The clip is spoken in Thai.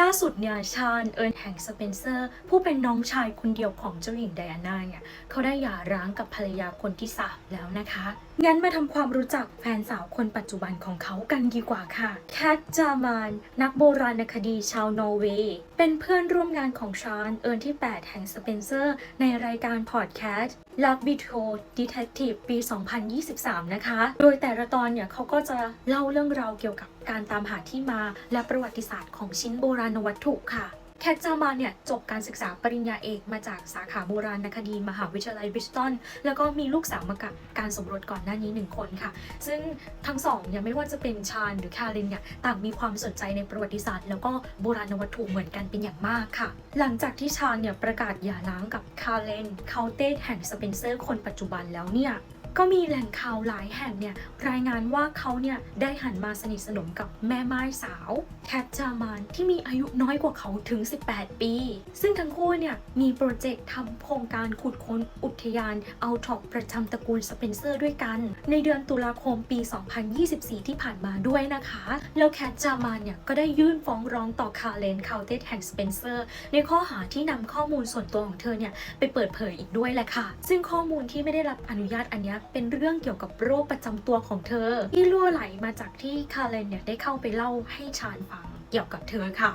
ล่าสุดเนี่ยชาญเอิร์นแห่งสเปนเซอร์ ผู้เป็นน้องชายคนเดียวของเจ้าหญิงไดอาน่าเนี่ยเขาได้หย่าร้างกับภรรยาคนที่สามแล้วนะคะ งั้นมาทำความรู้จักแฟนสาวคนปัจจุบันของเขากันดีกว่าค่ะแคทจามานนักโบราณคดีชาวนอร์เวย์เป็นเพื่อนร่วมงานของชาญเอิร์นที่ 8 แห่งสเปนเซอร์ ในรายการพอดแคสต์ลักบิโทดีเทคทีฟปี 2023 นะคะ โดยแต่ละตอนเนี่ยเขาก็จะเล่าเรื่องราวเกี่ยวกับการตามหาที่มาและประวัติศาสตร์ของชิ้นโบราณวัตถุค่ะแคทจามาเนี่ยจบการศึกษาปริญญาเอกมาจากสาขาโบราณคดีมหาวิทยาลัยบริสตันแล้วก็มีลูกสาวมากับการสมรสก่อนหน้านี้หนึ่งคนค่ะ ซึ่งทั้งสองเนี่ยไม่ว่าจะเป็นชาญหรือคารินเนี่ยต่างมีความสนใจในประวัติศาสตร์ แล้วก็โบราณวัตถุเหมือนกันเป็นอย่างมากค่ะ หลังจากที่ชาญเนี่ยประกาศหย่าร้างกับคาเลนเคาเต้แห่งสเปนเซอร์คนปัจจุบันแล้วเนี่ย ก็มีแหล่งข่าวหลายแห่งเนี่ยรายงานว่าเขาเนี่ยได้หันมาสนิทสนมกับแม่ไม้สาวแคทจามานที่มีอายุน้อยกว่าเขาถึง 18 ปี ซึ่งทั้งคู่เนี่ยมีโปรเจกต์ทำโครงการขุดค้นอุทยานเอัลท็อกประจำตระกูลสเปนเซอร์ด้วยกัน ในเดือนตุลาคมปี 2024 ที่ผ่านมาด้วยนะคะ แล้วแคทจามานเนี่ยก็ได้ยื่นฟ้องร้องต่อคาเลนคาวเตสแห่งสเปนเซอร์ในข้อหาที่นำข้อมูลส่วนตัวของเธอเนี่ยไปเปิดเผยอีกด้วยแหละค่ะ ซึ่งข้อมูลที่ไม่ได้รับอนุญาตอันเนี้ยเป็นเรื่องเกี่ยวกับโรคประจำตัวของเธอ ที่รั่วไหลมาจากที่คาเลนเนี่ยได้เข้าไปเล่าให้ชาญฟังเกี่ยวกับเธอค่ะ